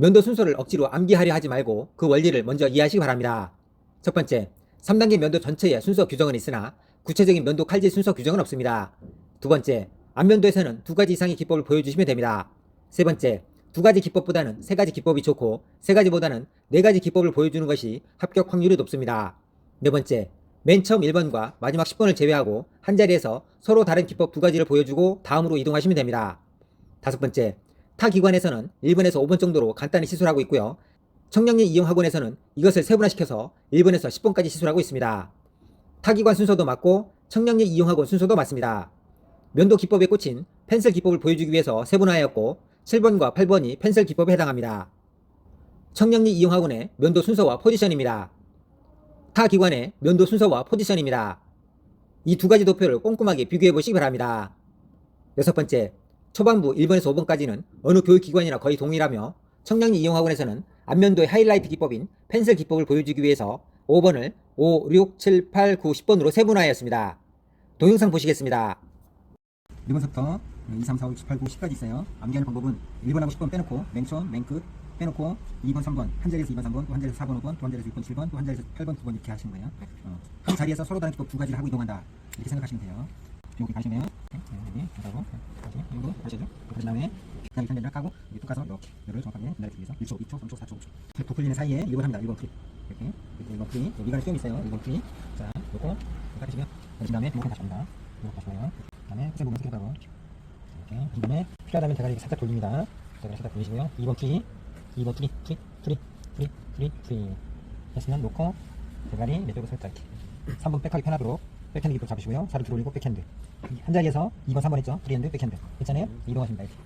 면도 순서를 억지로 암기하려 하지 말고 그 원리를 먼저 이해하시기 바랍니다. 첫 번째, 3단계 면도 전체에 순서 규정은 있으나 구체적인 면도 칼질 순서 규정은 없습니다. 두 번째, 안면도에서는 두 가지 이상의 기법을 보여주시면 됩니다. 세 번째, 두 가지 기법보다는 세 가지 기법이 좋고 세 가지보다는 네 가지 기법을 보여주는 것이 합격 확률이 높습니다. 네 번째, 맨 처음 1번과 마지막 10번을 제외하고 한 자리에서 서로 다른 기법 두 가지를 보여주고 다음으로 이동하시면 됩니다. 다섯 번째, 타 기관에서는 1번에서 5번 정도로 간단히 시술하고 있고요. 청량리 이용학원에서는 이것을 세분화시켜서 1번에서 10번까지 시술하고 있습니다. 타 기관 순서도 맞고 청량리 이용학원 순서도 맞습니다. 면도 기법에 꽂힌 펜슬 기법을 보여주기 위해서 세분화하였고 7번과 8번이 펜슬 기법에 해당합니다. 청량리 이용학원의 면도 순서와 포지션입니다. 타 기관의 면도 순서와 포지션입니다. 이 두 가지 도표를 꼼꼼하게 비교해 보시기 바랍니다. 여섯 번째, 초반부 1번에서 5번까지는 어느 교육기관이나 거의 동일하며 청량리 이용학원에서는 안면도의 하이라이트 기법인 펜슬 기법을 보여주기 위해서 5번을 5, 6, 7, 8, 9, 10번으로 세분화하였습니다. 동영상 보시겠습니다. 1번부터 2, 3, 4, 5, 6, 7, 8, 9, 10까지 있어요. 암기하는 방법은 1번하고 10번 빼놓고 맨 처음, 맨 끝 빼놓고 2번, 3번 한 자리에서 2번, 3번 또 한 자리에서 4번, 5번 또 한 자리에서 6번, 7번 또 한 자리에서 8번, 9번 이렇게 하시는 거예요. 어, 한 자리에서 서로 다른 기법 두 가지를 하고 이동한다. 이렇게 생각하시면 돼요. 여기 가시면 여기 하고 다시 이거 하시죠. 그 다음에 그다음에 편대를 까고 여기 뚝 가서 이렇게 열을 정확하게 기다리기 위해서 1초, 2초, 3초, 4초, 5초. 부풀리는 사이에 1번 합니다. 1번 프리 이렇게 그리고 1번 프리 여기 가에 수염 있어요. 1번 프리 자 놓고 깎으시고요. 그 다음에 이렇게 다시 갑니다. 이렇게 다시 와요. 그 다음에 끝에 부분 스킵하고 이렇게 그 다음에 필요하다면 대가리 살짝 돌립니다. 대가리 살짝 돌리시고요. 2번 프리 2번 프리 프리 프리 프리 프리 프리 했으면 놓고 대가리 내 쪽으로 살짝 이렇게 3번 백하기 편하도록 백핸드 기법 잡으시고요. 살을 들어 올리고 백핸드 한 자리에서 2번 3번 했죠. 프리핸드 백핸드 했잖아요. 이동하십니다. 이렇게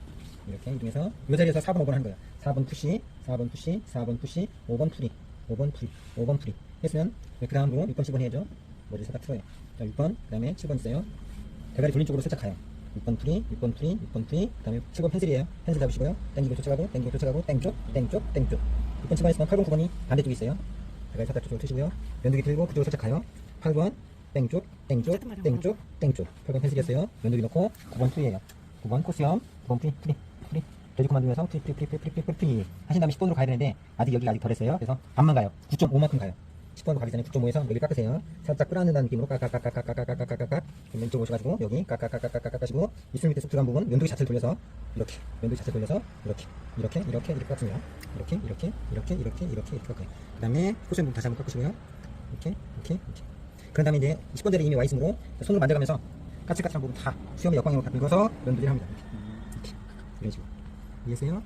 이렇게 이동해서 이 자리에서 4번 5번 하는 거예요. 4번 푸시 4번 푸시 4번 푸시 5번 프리 5번 프리 5번 프리 했으면 그 다음으로 6번 7번 해야죠. 머리 살짝 틀어요. 자 6번 그 다음에 7번 있어요. 대가리 돌린 쪽으로 살짝 가요. 6번 프리, 6번 프리, 6번 프리, 그 다음에 7번 펜슬이에요. 펜슬 잡으시고요. 땡기고 쫓아가고, 땡기고 쫓아가고, 땡쪽, 땡쪽, 땡쪽. 6번 7번 했으면 8번, 9번이 반대쪽에 있어요. 대가리 살짝 쪽으로 트시고요. 면도기 들고 그쪽으로 살짝 가요. 8번, 땡쪽, 땡쪽, 땡쪽, 땡쪽. 8번 펜슬이었어요. 면도기 넣고 9번 프리에요. 9번 코스염, 9번 프리, 프리, 프리. 돼지 코만 두면서 프리, 프리, 프리, 프리, 프리, 프리, 프리. 하신 다음에 10번으로 가야 되는데 아직 여기가 아직 덜 했어요. 그래서 반만 가요. 9.5만큼 가요. 10번으로 가기 전에 9.5에서 여기 깎으세요. 살짝 끌어안는다는 느낌으로 깎깎깎깎깎깎깎깎깎 왼쪽 오셔가지고 여기 깎깎깎깎깎 하시고 입술 밑에 쑥 들어간 부분 면도기 자체를 돌려서 이렇게 면도기 자체를 돌려서 이렇게 이렇게 이렇게 이렇게 깎습니다. 이렇게 이렇게 이렇게 이렇게 이렇게 이렇게 깎아요. 그 다음에 코션 부분 다시 한번 깎으시고요. 이렇게 이렇게 이렇게 그런 다음에 이제 10번 자리 이미 와 있으므로 손으로 만져가면서 까칠까칠한 부분 다 수염의 역광으로 다 긁어서 면도기를 합니다. 이렇게 이런 식으로 이해했어요?